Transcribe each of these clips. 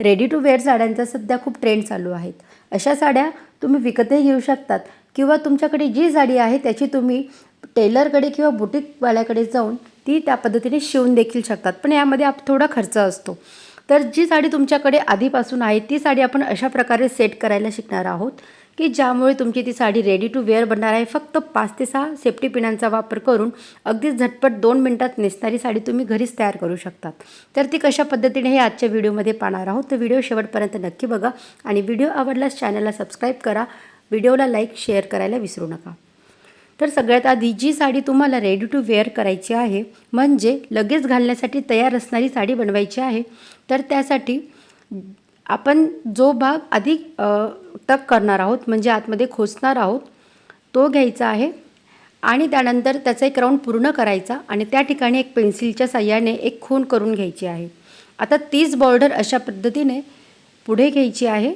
Ready to wear साड्यांचा सध्या खूप ट्रेंड चालू आहेत. अशा साड्या तुम्ही विकतही घेऊ शकतात किंवा तुमच्याकडे जी साडी आहे त्याची तुम्ही टेलरकडे किंवा बुटीकवाल्याकडे जाऊन ती त्या पद्धतीने शिवून देखील शकतात. पण यामध्ये आप थोडा खर्च असतो. तर जी साडी तुमच्याकडे आधीपासून आहे ती साडी आपण अशा प्रकारे सेट करायला शिकणार आहोत. की ज्यामुळे तुमची ती साडी रेडी टू वेअर बनणार आहे. फक्त पाच ते सहा सेफ्टी पिनांचा वापर करून अगदीच झटपट दोन मिनटात नेसणारी साडी तुम्ही घरीच तयार करू शकतात. तर ती कशा पद्धतीने हे आजच्या व्हिडिओमध्ये पाहणार आहोत तर व्हिडिओ शेवटपर्यंत नक्की बघा आणि व्हिडिओ आवडल्यास चॅनलला सबस्क्राईब करा. व्हिडिओला लाईक शेअर करायला विसरू नका. तर सगळ्यात आधी जी साडी तुम्हाला रेडी टू वेअर करायची आहे म्हणजे लगेच घालण्यासाठी तयार असणारी साडी बनवायची आहे तर त्यासाठी आपण जो भाग अधिक टक करणार आहोत म्हणजे आतमध्ये खोचणार आहोत तो घ्यायचा आहे. आणि त्यानंतर त्याचा एक राऊंड पूर्ण करायचा आणि त्या ठिकाणी एक पेन्सिलच्या साह्याने एक खून करून घ्यायची आहे. आता तीच बॉर्डर अशा पद्धतीने पुढे घ्यायची आहे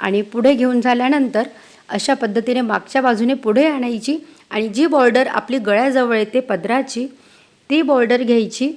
आणि पुढे घेऊन झाल्यानंतर अशा पद्धतीने मागच्या बाजूने पुढे आणायची आणि जी बॉर्डर आपली गळ्याजवळ येते पदराची ती बॉर्डर घ्यायची.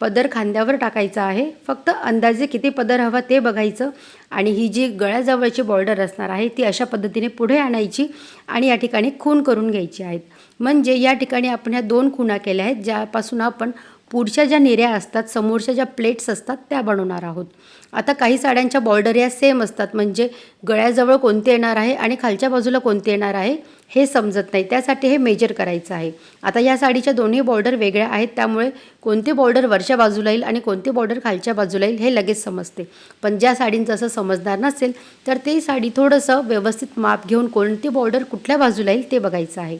पदर खांद्यावर टाकायचा आहे. फक्त अंदाजे किती पदर हवा ते बघायचं. आणि ही जी गळ्याजवळची बॉर्डर असणार आहे ती अशा पद्धतीने पुढे आणायची आणि या ठिकाणी खून करून घ्यायची आहेत. म्हणजे या ठिकाणी आपण ह्या दोन खुणा केल्या आहेत ज्यापासून आपण पुढच्या ज्या निऱ्या असतात समोरच्या ज्या प्लेट्स असतात त्या बनवणार आहोत. आता काही साड्यांच्या बॉर्डर या सेम असतात म्हणजे गळ्याजवळ कोणते येणार आहे आणि खालच्या बाजूला कोणते येणार आहे हे समजत नाही. त्यासाठी हे मेजर करायचं आहे. आता या साडीच्या दोन्ही बॉर्डर वेगळ्या आहेत त्यामुळे कोणती बॉर्डर वरच्या बाजूला येईल आणि कोणती बॉर्डर खालच्या बाजूला येईल हे लगेच समजते. पण ज्या साडींचं असं समजणार नसेल तर ते साडी थोडंसं व्यवस्थित माप घेऊन कोणती बॉर्डर कुठल्या बाजूला येईल ते बघायचं आहे.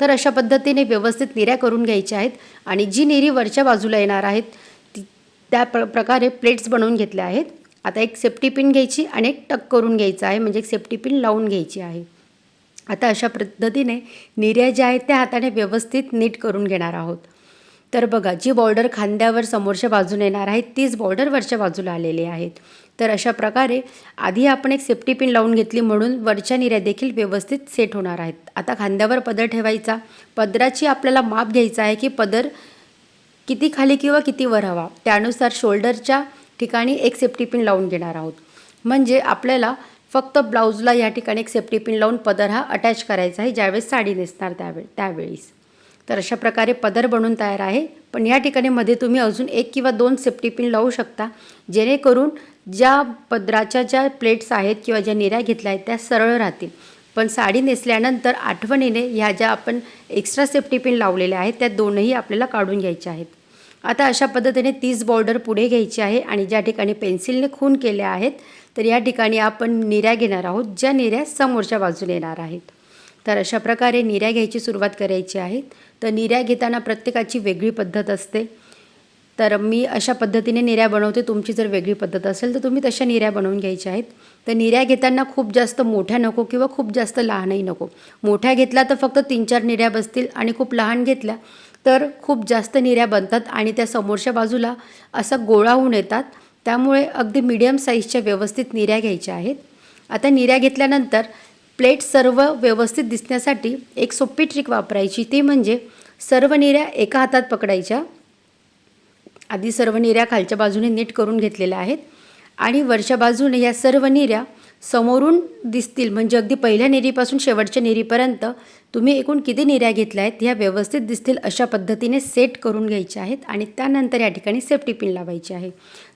तर अशा पद्धतीने व्यवस्थित निऱ्या करून घ्यायच्या आहेत आणि जी निरी वरच्या बाजूला येणार आहेत ती त्या प्र प्रकारे प्लेट्स बनवून घेतल्या आहेत. आता एक सेफ्टी पिन घ्यायची आणि एक टक करून घ्यायचं आहे म्हणजे एक सेफ्टी पिन लावून घ्यायची आहे. आता अशा पद्धतीने निर्या ज्या आहेत त्या हाताने व्यवस्थित नीट करून घेणार आहोत. तर बघा जी बॉर्डर खांद्यावर समोरच्या बाजूने येणार आहे तीच बॉर्डर वरच्या बाजूला आलेली आहेत. तर अशा प्रकारे आधी आपण एक सेफ्टी पिन लावून घेतली म्हणून वरच्या निर्या देखील व्यवस्थित सेट होणार आहेत. आता खांद्यावर पदर ठेवायचा. पदराची आपल्याला माप घ्यायचा आहे की पदर किती खाली किंवा किती वर हवा. त्यानुसार शोल्डरच्या ठिकाणी एक सेफ्टी पिन लावून घेणार आहोत. म्हणजे आपल्याला फक्त ब्लाऊजला या ठिकाणी एक सेफ्टी पिन लावून पदर हा अटॅच करायचा आहे ज्यावेळेस साडी नेसणार त्यावेळी त्यावेळीस. तर अशा प्रकारे पदर बनून तयार आहे. पण या ठिकाणी मध्ये तुम्ही अजून एक किंवा दोन सेफ्टी पिन लावू शकता. जेणेकरून ज्या पदराच्या ज्या प्लेट्स आहेत किंवा ज्या निर्या घेतल्या आहेत त्या सरळ राहतील. पण साडी नेसल्यानंतर आठवणीने ह्या ज्या आपण एक्स्ट्रा सेफ्टी पिन लावलेल्या आहेत त्या दोनही आपल्याला काढून घ्यायच्या आहेत. आता अशा पद्धतीने तीस बॉर्डर पुढे घ्यायची आहे आणि ज्या ठिकाणी पेन्सिलने खून केल्या आहेत तर या ठिकाणी आपण निऱ्या घेणार आहोत ज्या निऱ्या समोरच्या बाजूने येणार आहेत. तर अशा प्रकारे निऱ्या घ्यायची सुरुवात करायची आहे. तर निर्या घेताना प्रत्येकाची वेगळी पद्धत असते. तर मी अशा पद्धतीने निऱ्या बनवते तुमची जर वेगळी पद्धत असेल तर तुम्ही तशा निऱ्या बनवून घ्यायच्या आहेत. तर निर्या घेताना खूप जास्त मोठ्या नको किंवा खूप जास्त लहानही नको. मोठ्या घेतल्या तर फक्त तीन चार निऱ्या बसतील आणि खूप लहान घेतल्या तर खूप जास्त निऱ्या बनतात आणि त्या समोरच्या बाजूला असं गोळा होऊन येतात. त्यामुळे अगदी मीडियम साईजच्या व्यवस्थित निर्या घ्यायच्या आहेत. आता निऱ्या घेतल्यानंतर प्लेट सर्व व्यवस्थित दिसण्यासाठी एक सोपी ट्रिक वापरायची. ती म्हणजे सर्व निऱ्या एका हातात पकडायच्या. आधी सर्व निऱ्या खालच्या बाजूने नीट करून घेतलेल्या आहेत. आणि वरच्या बाजूने या सर्व निऱ्या समोरून दिसतील. म्हणजे अगदी पहिल्या निरीपासून शेवटच्या निरीपर्यंत तुम्ही एकूण किती निऱ्या घेतल्या आहेत ह्या व्यवस्थित दिसतील अशा पद्धतीने सेट करून घ्यायच्या आहेत आणि त्यानंतर या ठिकाणी सेफ्टी पिन लावायची आहे.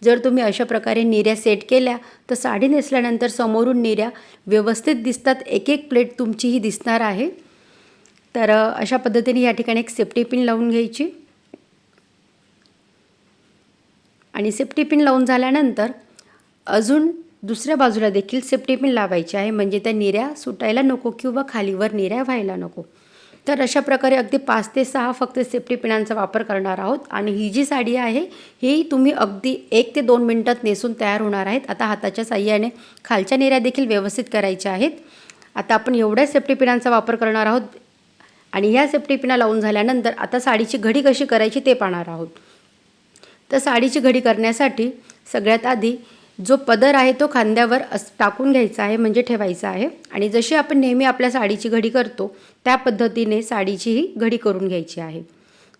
जर तुम्ही अशा प्रकारे निऱ्या सेट केल्या तर साडी नेसल्यानंतर समोरून निऱ्या व्यवस्थित दिसतात. एक एक प्लेट तुमचीही दिसणार आहे. तर अशा पद्धतीने या ठिकाणी एक सेफ्टी पिन लावून घ्यायची. आणि सेफ्टी पिन लावून झाल्यानंतर अजून दुसऱ्या बाजूला देखील सेफ्टी पिन लावायची आहे. म्हणजे त्या निऱ्या सुटायला नको किंवा खालीवर निऱ्या व्हायला नको. तर अशा प्रकारे अगदी पाच ते सहा फक्त सेफ्टी पिनांचा वापर करणार आहोत. आणि ही जी साडी आहे ही तुम्ही अगदी एक ते दोन मिनटात नेसून तयार होणार आहेत. आता हाताच्या साह्याने खालच्या निऱ्या देखील व्यवस्थित करायच्या आहेत. आता आपण एवढ्या सेफ्टी पिनांचा वापर करणार आहोत. आणि ह्या सेफ्टी पिना लावून झाल्यानंतर आता साडीची घडी कशी करायची ते पाहणार आहोत. तर साडीची घडी करण्यासाठी सगळ्यात आधी जो पदर आहे तो खांद्यावर अस टाकून घ्यायचा आहे म्हणजे ठेवायचा आहे. आणि जशी आपण नेहमी आपल्या साडीची घडी करतो त्या पद्धतीने साडीचीही घडी करून घ्यायची आहे.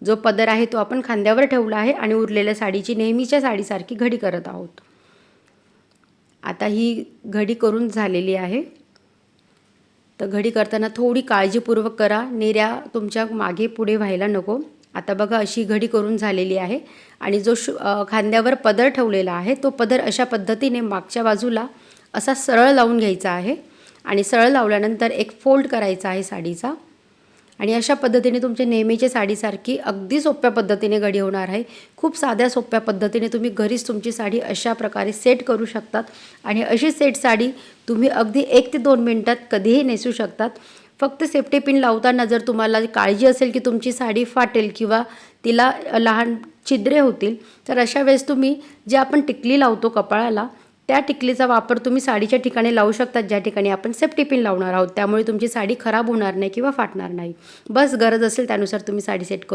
जो पदर आहे तो आपण खांद्यावर ठेवला आहे आणि उरलेल्या साडीची नेहमीच्या साडीसारखी घडी करत आहोत. आता ही घडी करून झालेली आहे. तर घडी करताना थोडी काळजीपूर्वक करा. नेऱ्या तुमच्या मागे पुढे व्हायला नको. आता बघा अशी घडी करून झालेली आहे आणि जो शु खांद्यावर पदर ठेवलेला आहे तो पदर अशा पद्धतीने मागच्या बाजूला असा सरळ लावून घ्यायचा आहे आणि सरळ लावल्यानंतर एक फोल्ड करायचा आहे साडीचा. आणि अशा पद्धतीने तुमच्या नेहमीच्या साडीसारखी अगदी सोप्या पद्धतीने घडी होणार आहे. खूप साध्या सोप्या पद्धतीने तुम्ही घरीच तुमची साडी अशा प्रकारे सेट करू शकतात. आणि अशी सेट साडी तुम्ही अगदी एक ते दोन मिनटात कधीही नेसू शकतात. फक्त सेफ्टी पिन लावताना जर तुम्हाला काळजी असेल की तुमची साडी फाटेल किंवा तिला लहान छिद्रे होतील तर अशा वेळेस तुम्ही जे आपण टिकली लावतो कपाळाला त्या टिकलीचा वापर तुम्ही साडीच्या ठिकाणी लावू शकता ज्या ठिकाणी आपण सेफ्टी पिन लावणार आहोत. त्यामुळे तुमची साडी खराब होणार नाही किंवा फाटणार नाही. बस गरज असेल त्यानुसार तुम्ही साडी सेट करू